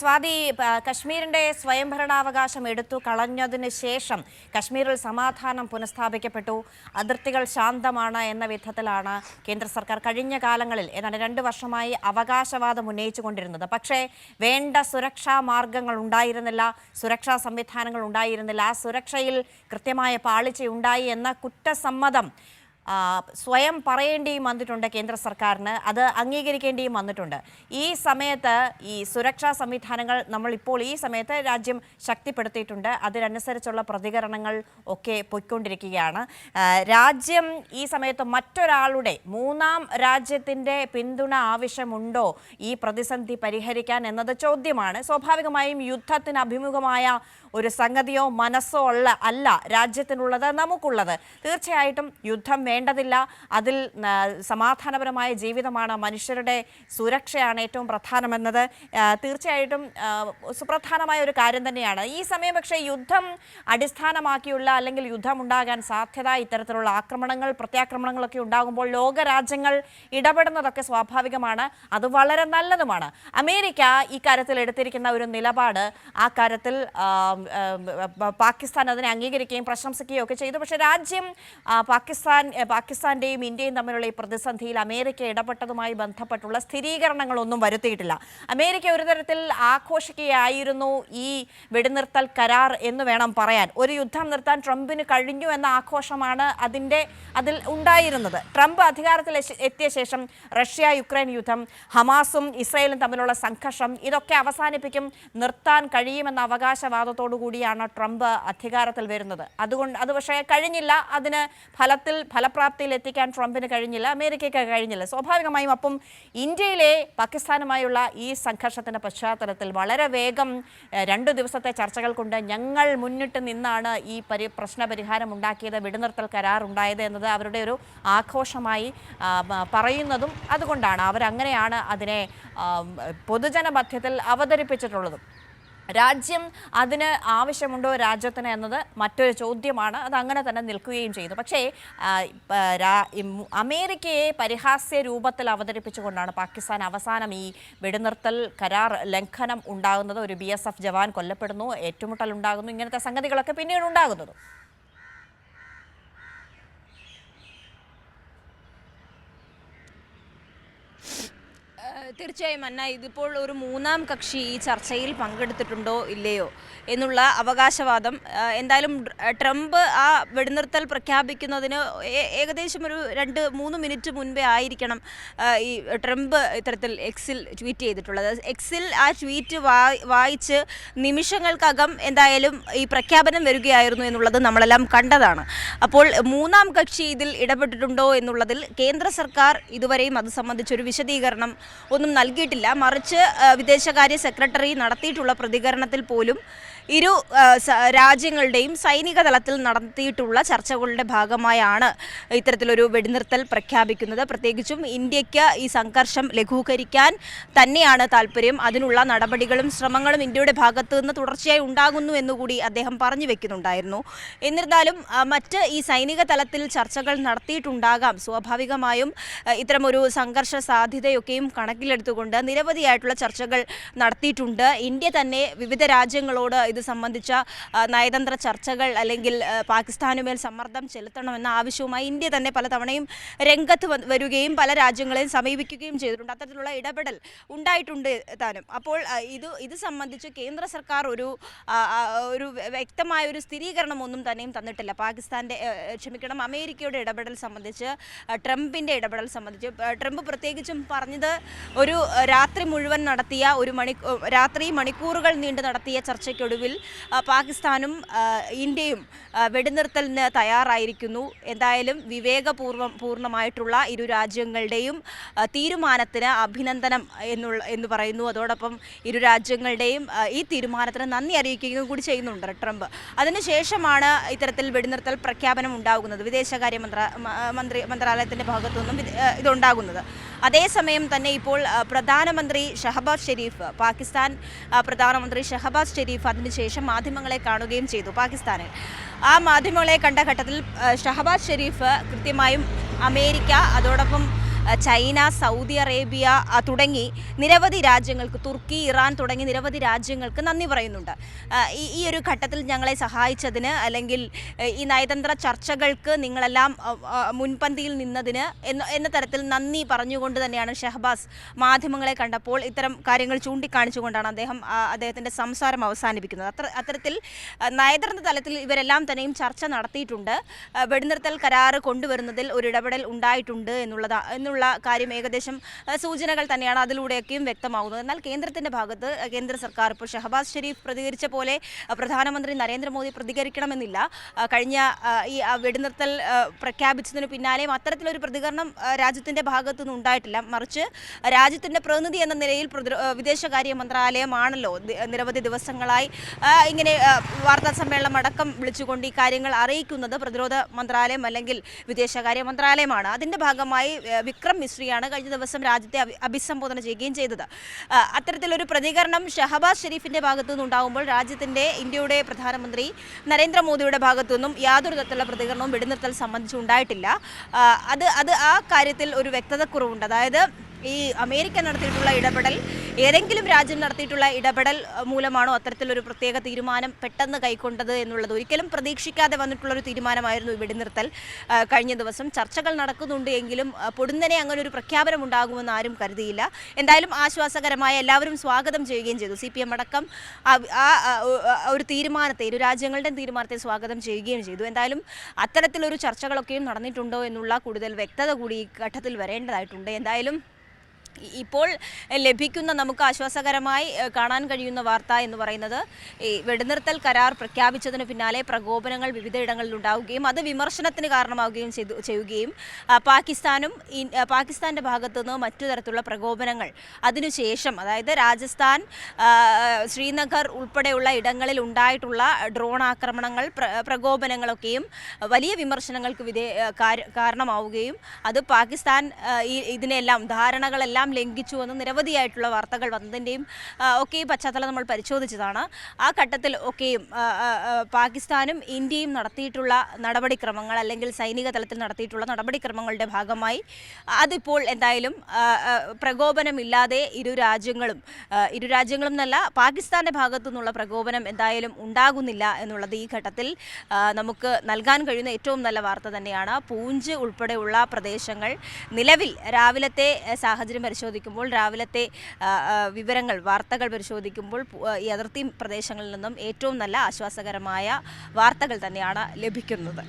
സ്വാതി കശ്മീരിന്റെ സ്വയംഭരണാവകാശം എടുത്തു കളഞ്ഞതിന് ശേഷം കശ്മീരിൽ സമാധാനം പുനഃസ്ഥാപിക്കപ്പെട്ടു. അതിർത്തികൾ ശാന്തമാണ് എന്ന വിധത്തിലാണ് കേന്ദ്ര സർക്കാർ കഴിഞ്ഞ കാലങ്ങളിൽ ഏതാണ്ട് രണ്ട് വർഷമായി അവകാശവാദം ഉന്നയിച്ചു കൊണ്ടിരുന്നത് പക്ഷേ വേണ്ട സുരക്ഷാ മാർഗങ്ങൾ ഉണ്ടായിരുന്നില്ല സുരക്ഷാ സംവിധാനങ്ങൾ ഉണ്ടായിരുന്നില്ല. ആ സുരക്ഷയിൽ കൃത്യമായ പാളിച്ചയുണ്ടായി എന്ന കുറ്റസമ്മതം സ്വയം പറയേണ്ടിയും വന്നിട്ടുണ്ട് കേന്ദ്ര സർക്കാരിന്. അത് അംഗീകരിക്കേണ്ടിയും വന്നിട്ടുണ്ട്. ഈ സമയത്ത് ഈ സുരക്ഷാ സംവിധാനങ്ങൾ നമ്മൾ ഇപ്പോൾ ഈ സമയത്ത് രാജ്യം ശക്തിപ്പെടുത്തിയിട്ടുണ്ട്. അതിനനുസരിച്ചുള്ള പ്രതികരണങ്ങൾ ഒക്കെ പൊയ്ക്കൊണ്ടിരിക്കുകയാണ്. രാജ്യം ഈ സമയത്ത് മറ്റൊരാളുടെ മൂന്നാം രാജ്യത്തിന്റെ പിന്തുണ ആവശ്യമുണ്ടോ? ഈ പ്രതിസന്ധി പരിഹരിക്കാൻ എന്നത് ചോദ്യമാണ്. സ്വാഭാവികമായും യുദ്ധത്തിന് അഭിമുഖമായ ഒരു സംഗതിയോ മനസ്സോ ഉള്ള അല്ല രാജ്യത്തിനുള്ളത് നമുക്കുള്ളത്. തീർച്ചയായിട്ടും യുദ്ധം വേണ്ടതില്ല. അതിൽ സമാധാനപരമായ ജീവിതമാണ് മനുഷ്യരുടെ സുരക്ഷയാണ് ഏറ്റവും പ്രധാനമെന്നത്. തീർച്ചയായിട്ടും സുപ്രധാനമായ ഒരു കാര്യം തന്നെയാണ്. ഈ സമയം പക്ഷേ യുദ്ധം അടിസ്ഥാനമാക്കിയുള്ള അല്ലെങ്കിൽ യുദ്ധം ഉണ്ടാകാൻ സാധ്യത ഇത്തരത്തിലുള്ള ആക്രമണങ്ങൾ പ്രത്യാക്രമണങ്ങളൊക്കെ ഉണ്ടാകുമ്പോൾ ലോകരാജ്യങ്ങൾ ഇടപെടുന്നതൊക്കെ സ്വാഭാവികമാണ്. അത് വളരെ നല്ലതുമാണ്. അമേരിക്ക ഇക്കാര്യത്തിൽ കാര്യത്തിൽ എടുത്തിരിക്കുന്ന ഒരു നിലപാട് ആ കാര്യത്തിൽ പാകിസ്ഥാൻ അതിനെ അംഗീകരിക്കുകയും പ്രശംസിക്കുകയും ഒക്കെ ചെയ്തു. പക്ഷേ രാജ്യം പാകിസ്ഥാൻ പാകിസ്ഥാന്റെയും ഇന്ത്യയും തമ്മിലുള്ള ഈ പ്രതിസന്ധിയിൽ അമേരിക്ക ഇടപെട്ടതുമായി ബന്ധപ്പെട്ടുള്ള സ്ഥിരീകരണങ്ങളൊന്നും വരുത്തിയിട്ടില്ല. അമേരിക്ക ഒരു തരത്തിൽ ആഘോഷിക്കുകയായിരുന്നു ഈ വെടിനിർത്തൽ കരാർ എന്ന് വേണം പറയാൻ. ഒരു യുദ്ധം നിർത്താൻ ട്രംപിന് കഴിഞ്ഞു എന്ന ആഘോഷമാണ് അതിന്റെ അതിൽ ഉണ്ടായിരുന്നത്. ട്രംപ് അധികാരത്തിൽ എത്തിയ ശേഷം റഷ്യ യുക്രൈൻ യുദ്ധം ഹമാസും ഇസ്രയേലും തമ്മിലുള്ള സംഘർഷം ഇതൊക്കെ അവസാനിപ്പിക്കും നിർത്താൻ കഴിയുമെന്ന അവകാശവാദത്തോടു കൂടിയാണ് ട്രംപ് അധികാരത്തിൽ വരുന്നത്. അതുകൊണ്ട് അത് പക്ഷേ കഴിഞ്ഞില്ല. അതിന് ഫലത്തിൽ ഫലപ്രാപ്തിയിൽ എത്തിക്കാൻ ട്രംപിന് കഴിഞ്ഞില്ല അമേരിക്കയ്ക്ക് കഴിഞ്ഞില്ല. സ്വാഭാവികമായും അപ്പം ഇന്ത്യയിലെ പാകിസ്ഥാനുമായുള്ള ഈ സംഘർഷത്തിന്റെ പശ്ചാത്തലത്തിൽ വളരെ വേഗം രണ്ട് ദിവസത്തെ ചർച്ചകൾ കൊണ്ട് ഞങ്ങൾ മുന്നിട്ട് നിന്നാണ് ഈ പരി പ്രശ്നപരിഹാരം ഉണ്ടാക്കിയത് വെടിനിർത്തൽ കരാർ ഉണ്ടായത് എന്നത് അവരുടെ ഒരു ആഘോഷമായി പറയുന്നതും അതുകൊണ്ടാണ്. അവരങ്ങനെയാണ് അതിനെ പൊതുജന മധ്യത്തിൽ അവതരിപ്പിച്ചിട്ടുള്ളതും. രാജ്യം അതിന് ആവശ്യമുണ്ടോ രാജ്യത്തിന് എന്നത് മറ്റൊരു ചോദ്യമാണ്. അത് അങ്ങനെ തന്നെ നിൽക്കുകയും ചെയ്തു. പക്ഷേ അമേരിക്കയെ പരിഹാസ്യ രൂപത്തിൽ അവതരിപ്പിച്ചുകൊണ്ടാണ് പാകിസ്ഥാൻ അവസാനം ഈ വെടിനിർത്തൽ കരാർ ലംഘനം ഉണ്ടാകുന്നത്. ഒരു ബി ജവാൻ കൊല്ലപ്പെടുന്നു ഏറ്റുമുട്ടൽ ഉണ്ടാകുന്നു ഇങ്ങനത്തെ സംഗതികളൊക്കെ പിന്നീട് ഉണ്ടാകുന്നത് തീർച്ചയായും അന്ന ഇതിപ്പോൾ ഒരു മൂന്നാം കക്ഷി ഈ ചർച്ചയിൽ പങ്കെടുത്തിട്ടുണ്ടോ ഇല്ലയോ എന്നുള്ള അവകാശവാദം എന്തായാലും ട്രംപ് ആ വെടിനിർത്തൽ പ്രഖ്യാപിക്കുന്നതിന് ഏകദേശം ഒരു രണ്ട് മൂന്ന് മിനിറ്റ് മുൻപേ ആയിരിക്കണം ഈ ട്രംപ് ഇത്തരത്തിൽ എക്സിൽ ട്വീറ്റ് ചെയ്തിട്ടുള്ളത്. എക്സിൽ ആ ട്വീറ്റ് വായിച്ച് നിമിഷങ്ങൾക്കകം എന്തായാലും ഈ പ്രഖ്യാപനം വരികയായിരുന്നു എന്നുള്ളത് നമ്മളെല്ലാം കണ്ടതാണ്. അപ്പോൾ മൂന്നാം കക്ഷി ഇതിൽ ഇടപെട്ടിട്ടുണ്ടോ എന്നുള്ളതിൽ കേന്ദ്ര സർക്കാർ ഇതുവരെയും അത് സംബന്ധിച്ചൊരു വിശദീകരണം ഒന്നും നൽകിയിട്ടില്ല. മറിച്ച് വിദേശകാര്യ സെക്രട്ടറി നടത്തിയിട്ടുള്ള പ്രതികരണത്തിൽ പോലും ഇരു രാജ്യങ്ങളുടെയും സൈനിക തലത്തിൽ നടത്തിയിട്ടുള്ള ചർച്ചകളുടെ ഭാഗമായാണ് ഇത്തരത്തിലൊരു വെടിനിർത്തൽ പ്രഖ്യാപിക്കുന്നത്. പ്രത്യേകിച്ചും ഇന്ത്യയ്ക്ക് ഈ സംഘർഷം ലഘൂകരിക്കാൻ തന്നെയാണ് താല്പര്യം. അതിനുള്ള നടപടികളും ശ്രമങ്ങളും ഇന്ത്യയുടെ ഭാഗത്ത് നിന്ന് തുടർച്ചയായി ഉണ്ടാകുന്നു എന്നുകൂടി അദ്ദേഹം പറഞ്ഞു വെക്കുന്നുണ്ടായിരുന്നു. എന്നിരുന്നാലും മറ്റ് ഈ സൈനിക തലത്തിൽ ചർച്ചകൾ നടത്തിയിട്ടുണ്ടാകാം. സ്വാഭാവികമായും ഇത്തരമൊരു സംഘർഷ സാധ്യതയൊക്കെയും കണക്കിലെടുത്തുകൊണ്ട് നിരവധിയായിട്ടുള്ള ചർച്ചകൾ നടത്തിയിട്ടുണ്ട്. ഇന്ത്യ തന്നെ വിവിധ രാജ്യങ്ങളോട് ഇത് സംബന്ധിച്ച നയതന്ത്ര ചർച്ചകൾ അല്ലെങ്കിൽ പാകിസ്ഥാനുമേൽ സമ്മർദ്ദം ചെലുത്തണമെന്ന ആവശ്യവുമായി ഇന്ത്യ തന്നെ പലതവണയും രംഗത്ത് വരികയും പല രാജ്യങ്ങളെയും സമീപിക്കുകയും ചെയ്തിട്ടുണ്ട്. അത്തരത്തിലുള്ള ഇടപെടൽ ഉണ്ടായിട്ടുണ്ട് താനും. അപ്പോൾ ഇത് ഇത് സംബന്ധിച്ച് കേന്ദ്ര സർക്കാർ ഒരു ഒരു വ്യക്തമായ ഒരു സ്ഥിരീകരണം ഒന്നും തന്നെയും തന്നിട്ടില്ല. ഏ, ക്ഷമിക്കണം അമേരിക്കയുടെ ഇടപെടൽ സംബന്ധിച്ച് ട്രംപിന്റെ ഇടപെടൽ സംബന്ധിച്ച് ട്രംപ് പ്രത്യേകിച്ചും പറഞ്ഞത് ഒരു രാത്രി മുഴുവൻ നടത്തിയ ഒരു മണി രാത്രി മണിക്കൂറുകൾ നീണ്ടു നടത്തിയ ചർച്ചയ്ക്കൊടുവിൽ പാകിസ്ഥാനും ഇന്ത്യയും വെടിനിർത്തലിന് തയ്യാറായിരിക്കുന്നു. എന്തായാലും വിവേകപൂർവം പൂർണമായിട്ടുള്ള ഇരു രാജ്യങ്ങളുടെയും തീരുമാനത്തിന് അഭിനന്ദനം എന്നുള്ള എന്ന് പറയുന്നു. അതോടൊപ്പം ഇരു രാജ്യങ്ങളുടെയും ഈ തീരുമാനത്തിന് നന്ദി അറിയിക്കുകയും കൂടി ചെയ്യുന്നുണ്ട് ട്രംപ്. അതിനുശേഷമാണ് ഇത്തരത്തിൽ വെടിനിർത്തൽ പ്രഖ്യാപനം ഉണ്ടാകുന്നത്. വിദേശകാര്യ മന്ത്ര മന്ത്രി മന്ത്രാലയത്തിന്റെ ഭാഗത്തുനിന്നും ഇതുണ്ടാകുന്നത്. അതേസമയം തന്നെ ഇപ്പോൾ പ്രധാനമന്ത്രി ഷഹബാസ് ഷെരീഫ് പാകിസ്ഥാൻ പ്രധാനമന്ത്രി ഷഹബാസ് ഷെരീഫ് അതിനുശേഷം മാധ്യമങ്ങളെ കാണുകയും ചെയ്തു പാകിസ്ഥാനിൽ. ആ മാധ്യമങ്ങളെ കണ്ട ഘട്ടത്തിൽ ഷഹബാസ് ഷെരീഫ് കൃത്യമായും അമേരിക്ക അതോടൊപ്പം ചൈന സൗദി അറേബ്യ തുടങ്ങി നിരവധി രാജ്യങ്ങൾക്ക് തുർക്കി ഇറാൻ തുടങ്ങി നിരവധി രാജ്യങ്ങൾക്ക് നന്ദി പറയുന്നുണ്ട്. ഈ ഒരു ഘട്ടത്തിൽ ഞങ്ങളെ സഹായിച്ചതിന് അല്ലെങ്കിൽ ഈ നയതന്ത്ര ചർച്ചകൾക്ക് നിങ്ങളെല്ലാം മുൻപന്തിയിൽ നിന്നതിന് എന്ന എന്ന തരത്തിൽ നന്ദി പറഞ്ഞുകൊണ്ട് തന്നെയാണ് ഷഹബാസ് മാധ്യമങ്ങളെ കണ്ടപ്പോൾ ഇത്തരം കാര്യങ്ങൾ ചൂണ്ടിക്കാണിച്ചുകൊണ്ടാണ് അദ്ദേഹം അദ്ദേഹത്തിന്റെ സംസാരം അവസാനിപ്പിക്കുന്നത്. അത്ര അത്തരത്തിൽ നയതന്ത്ര തലത്തിൽ ഇവരെല്ലാം തന്നെയും ചർച്ച നടത്തിയിട്ടുണ്ട്. വെടിനിർത്തൽ കരാറ് കൊണ്ടുവരുന്നതിൽ ഒരു ഇടപെടൽ ഉണ്ടായിട്ടുണ്ട് എന്നുള്ളതാണ് എന്നുള്ള കാര്യം ഏകദേശം സൂചനകൾ തന്നെയാണ് അതിലൂടെയൊക്കെയും വ്യക്തമാകുന്നത് എന്നാൽ കേന്ദ്രത്തിന്റെ ഭാഗത്ത് കേന്ദ്ര സർക്കാർ ഇപ്പോൾ ഷഹബാസ് ഷെരീഫ് പ്രതികരിച്ച പോലെ പ്രധാനമന്ത്രി നരേന്ദ്രമോദി പ്രതികരിക്കണമെന്നില്ല. കഴിഞ്ഞ ഈ വെടിനിർത്തൽ പ്രഖ്യാപിച്ചതിന് പിന്നാലെയും അത്തരത്തിലൊരു പ്രതികരണം രാജ്യത്തിന്റെ രാജ്യത്തിന്റെ ഭാഗത്തു ഉണ്ടായിട്ടില്ല. മറിച്ച് രാജ്യത്തിന്റെ പ്രതിനിധി എന്ന നിലയിൽ വിദേശകാര്യ മന്ത്രാലയമാണല്ലോ നിരവധി ദിവസങ്ങളായി ഇങ്ങനെ വാർത്താ സമ്മേളനം അടക്കം വിളിച്ചുകൊണ്ട് ഈ കാര്യങ്ങൾ അറിയിക്കുന്നത് പ്രതിരോധ മന്ത്രാലയം അല്ലെങ്കിൽ വിദേശകാര്യ മന്ത്രാലയമാണ്. അതിന്റെ ഭാഗമായി വിക്രം മിശ്രിയാണ് കഴിഞ്ഞ ദിവസം രാജ്യത്തെ അഭിസംബോധന ചെയ്യുകയും ചെയ്തത്. അത്തരത്തിലൊരു പ്രതികരണം ഷഹബാസ് ഷെരീഫിന്റെ ഭാഗത്തു നിന്നുണ്ടാകുമ്പോൾ രാജ്യത്തിന്റെ ഇന്ത്യയുടെ പ്രധാനമന്ത്രി നരേന്ദ്രമോദിയുടെ ഭാഗത്തു നിന്നും യാതൊരു തരത്തിലുള്ള പ്രതികരണവും വെടിനിർത്തൽ സംബന്ധിച്ച് ഉണ്ടായിട്ടില്ല അത് അത് ആ കാര്യത്തിൽ ഒരു വ്യക്തതക്കുറവുണ്ട്. അതായത് ഈ അമേരിക്ക നടത്തിയിട്ടുള്ള ഇടപെടൽ ഏതെങ്കിലും രാജ്യം നടത്തിയിട്ടുള്ള ഇടപെടൽ മൂലമാണോ അത്തരത്തിലൊരു പ്രത്യേക തീരുമാനം പെട്ടെന്ന് കൈക്കൊണ്ടത് എന്നുള്ളത്? ഒരിക്കലും പ്രതീക്ഷിക്കാതെ വന്നിട്ടുള്ള ഒരു തീരുമാനമായിരുന്നു വെടിനിർത്തൽ. കഴിഞ്ഞ ദിവസം ചർച്ചകൾ നടക്കുന്നുണ്ട് എങ്കിലും പൊടുന്നനെ അങ്ങനെ ഒരു പ്രഖ്യാപനം ഉണ്ടാകുമെന്ന് ആരും കരുതിയില്ല. എന്തായാലും ആശ്വാസകരമായ എല്ലാവരും സ്വാഗതം ചെയ്യുകയും ചെയ്തു. സി പി എം അടക്കം ആ ഒരു തീരുമാനത്തെ ഇരു രാജ്യങ്ങളുടെയും തീരുമാനത്തെ സ്വാഗതം ചെയ്യുകയും ചെയ്തു. എന്തായാലും അത്തരത്തിലൊരു ചർച്ചകളൊക്കെയും നടന്നിട്ടുണ്ടോ എന്നുള്ള കൂടുതൽ വ്യക്തത കൂടി ഈ ഘട്ടത്തിൽ വരേണ്ടതായിട്ടുണ്ട്. എന്തായാലും ഇപ്പോൾ ലഭിക്കുന്ന നമുക്ക് ആശ്വാസകരമായി കാണാൻ കഴിയുന്ന വാർത്ത എന്ന് പറയുന്നത് ഈ വെടിനിർത്തൽ കരാർ പ്രഖ്യാപിച്ചതിന് പിന്നാലെ പ്രകോപനങ്ങൾ വിവിധയിടങ്ങളിൽ ഉണ്ടാവുകയും അത് വിമർശനത്തിന് കാരണമാവുകയും ചെയ്തു ചെയ്യുകയും പാകിസ്ഥാനും പാകിസ്ഥാന്റെ ഭാഗത്തു നിന്ന് മറ്റു തരത്തിലുള്ള പ്രകോപനങ്ങൾ അതിനുശേഷം അതായത് രാജസ്ഥാൻ ശ്രീനഗർ ഉൾപ്പെടെയുള്ള ഇടങ്ങളിൽ ഉണ്ടായിട്ടുള്ള ഡ്രോൺ ആക്രമണങ്ങൾ പ്രകോപനങ്ങളൊക്കെയും വലിയ വിമർശനങ്ങൾക്ക് വിധേ കാര- കാരണമാവുകയും അത് പാകിസ്ഥാൻ ഈ ഇതിനെല്ലാം ധാരണകളെല്ലാം ലംഘിച്ചുവെന്ന് നിരവധിയായിട്ടുള്ള വാർത്തകൾ വന്നതിന്റെയും ഒക്കെ പശ്ചാത്തലം നമ്മൾ പരിശോധിച്ചതാണ്. ആ ഘട്ടത്തിൽ ഒക്കെയും പാകിസ്ഥാനും ഇന്ത്യയും നടത്തിയിട്ടുള്ള നടപടിക്രമങ്ങൾ അല്ലെങ്കിൽ സൈനിക തലത്തിൽ നടത്തിയിട്ടുള്ള നടപടിക്രമങ്ങളുടെ ഭാഗമായി അതിപ്പോൾ എന്തായാലും പ്രകോപനമില്ലാതെ ഇരു രാജ്യങ്ങളും ഇരു രാജ്യങ്ങളും എന്നല്ല പാകിസ്ഥാന്റെ ഭാഗത്തു നിന്നുള്ള പ്രകോപനം എന്തായാലും ഉണ്ടാകുന്നില്ല എന്നുള്ളത് ഈ ഘട്ടത്തിൽ നമുക്ക് നൽകാൻ കഴിയുന്ന ഏറ്റവും നല്ല വാർത്ത തന്നെയാണ്. പൂഞ്ച് ഉൾപ്പെടെയുള്ള പ്രദേശങ്ങൾ നിലവിൽ രാവിലത്തെ സാഹചര്യം പരിശോധിക്കുമ്പോൾ രാവിലത്തെ വിവരങ്ങൾ വാർത്തകൾ പരിശോധിക്കുമ്പോൾ ഈ അതിർത്തി പ്രദേശങ്ങളിൽ നിന്നും ഏറ്റവും നല്ല ആശ്വാസകരമായ വാർത്തകൾ തന്നെയാണ് ലഭിക്കുന്നത്.